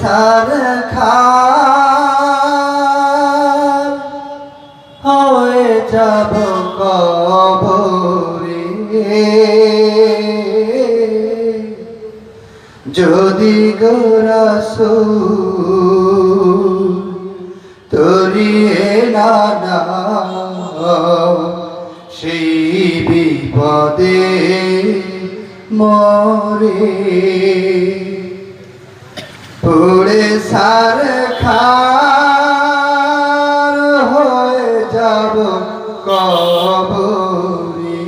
সার খার। হয়ে যাব কবরে। যদি গোরাসু তরিয়ে না না সেই বিপদে মরে। পুড়ে সার খার হয়ে যাব কবরে।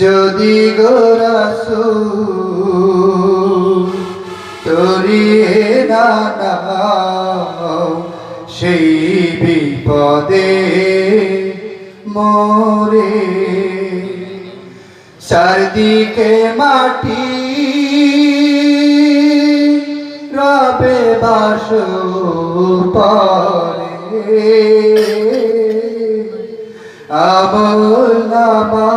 যদি গোরাসু তরিয়ে না সেই বিপদে মরে। চারদিকে মাটি রবে বাস পরে আমল নামা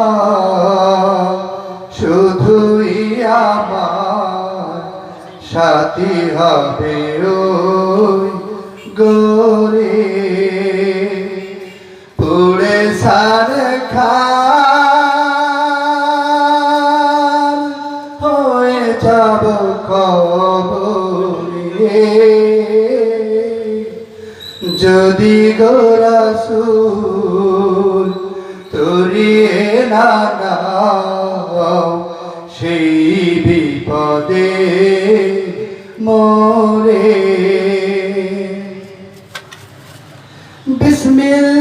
শুধুই আমার, সাথী হবে ওই গোরে। পুড়ে সার খার হয়ে যাব কবরে। যদি গোরাসুল তরিয়ে না সেই বিপদে মরে। বিসমিল্লাহ।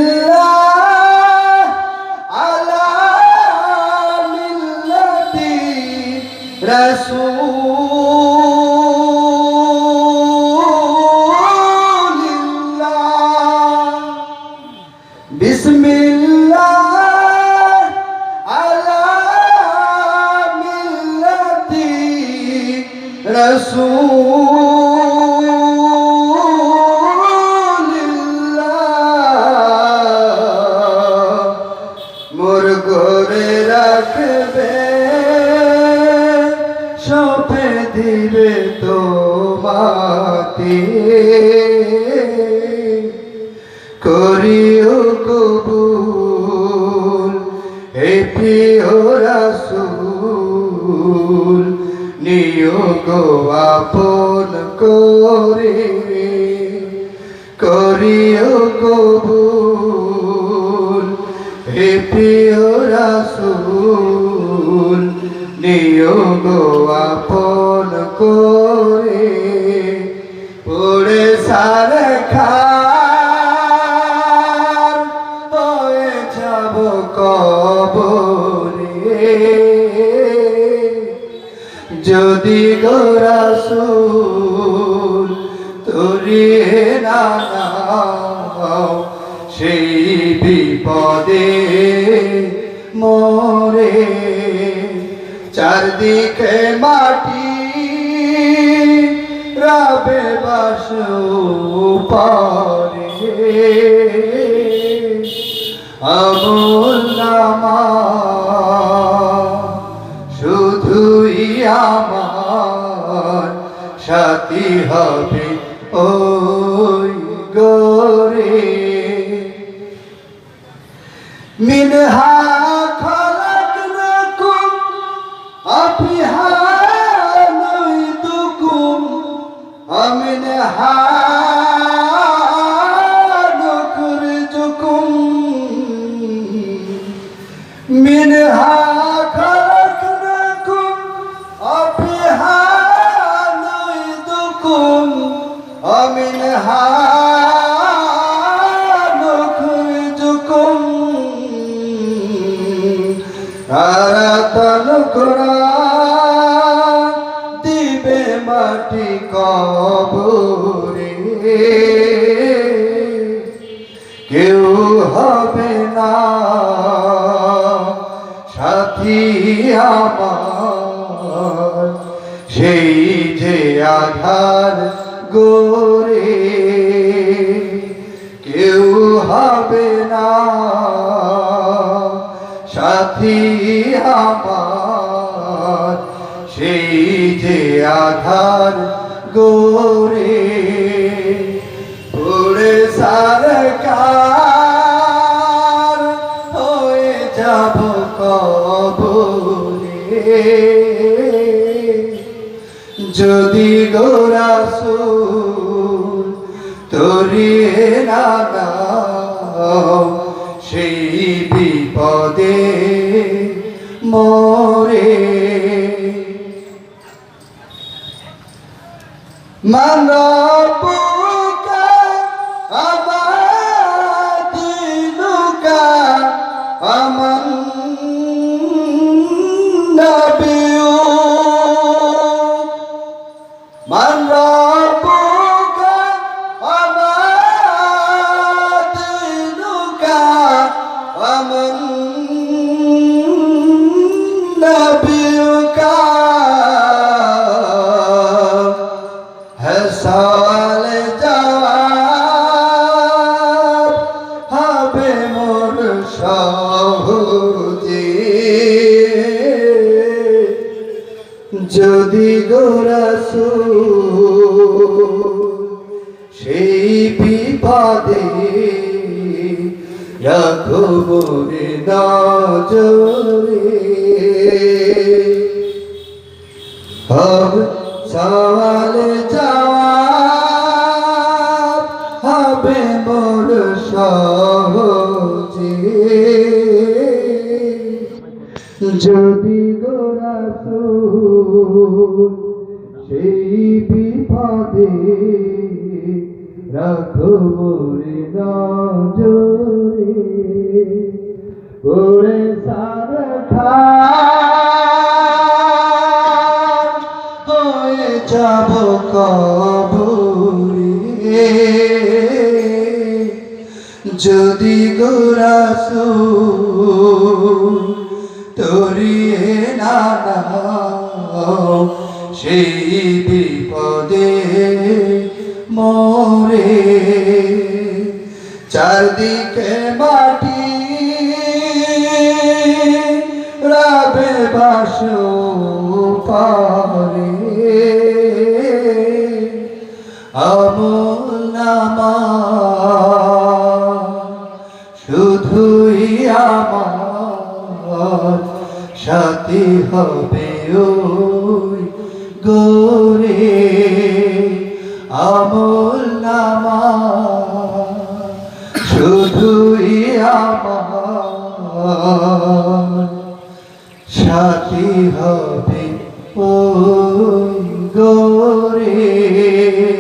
রাসূলিল্লাহ মোর ঘরে রাখবে সপে দিবে তোমাতে করিও কবুল নিয়োগ আপন করে করিও কবুল। হে প্রিয় রাসূল নিয়োগ আপন করে গোরাসুল তরিয়ে না নাও সেই বিপদে মরে। চারদিকে মাটি রাবে বাস পারে সাথী হবে ওই গরে। মিনহা আমিনহা নুখরিজুকুম নুখরিজুকুম আরাতন করা দিবে মাটি কবরে। কেউ হবে না সাথী আমার। সেই আধার গোরে কেউ হবে না। সাথী আমার সেই যে আধার গোরে যদি গোরাসু তরিয়ে না দাও সেই বিপদে মরে। মানবুকা হাসাল জবাব হবে যদি গোরাসু সেই বিপদে রাখব রে নজরে। হব সওয়াল জবাব সহজে যদি গোরাসু সেই বিপদে রাখব রে নজরে। ওরে সার হয়ে যাব কবরে। যদি গোরাসু তরিয়ে না সেই বিপদে মরে। চারদিকে মাটি রাবে বাস পারে। আমল নামা আমার সাথী হবে ওই গোরে। আমল শুধুই আমার সাথী হবে ওই গোরে।